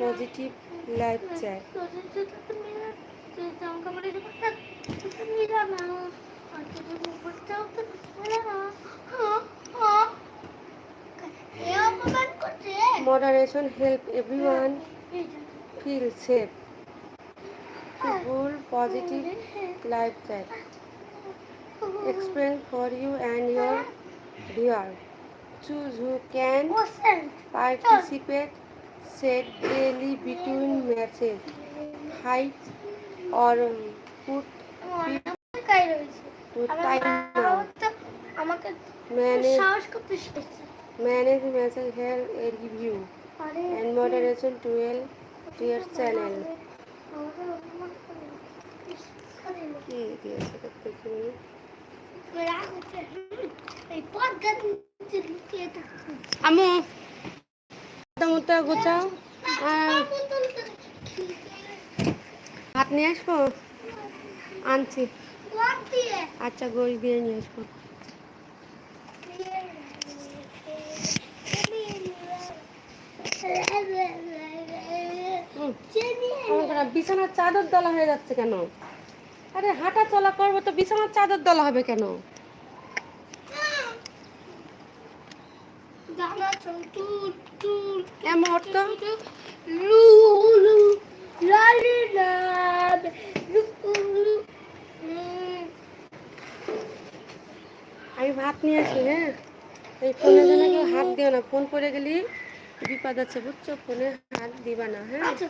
Positive life করছে moderation help এই feel safe full positive life explain for you and your viewer. Choose who can বসেন participate. Set daily between message. Hide or um, put to time আমাকে Manage manage message here a review and moderation to your to your channel. আমু মুটা গোছাও। আর হাত নিয়ে আসব? আনছি। আচ্ছা গোশ দিয়ে নিয়ে আসব। বিছানার চাদর দলা হয়ে যাচ্ছে কেন? আরে হাঁটা চলা করব তো বিছানার চাদর দলা হবে কেন? দানা তুল এমন লু লু লালি আমি ভাত নিয়ে আসি হ্যাঁ? এই ফোনের জন্য কেউ হাত দিও না ফোন করে গেলি বিপদ আছে বুঝছ? ফোনে হাত দিবা না হ্যাঁ? আচ্ছা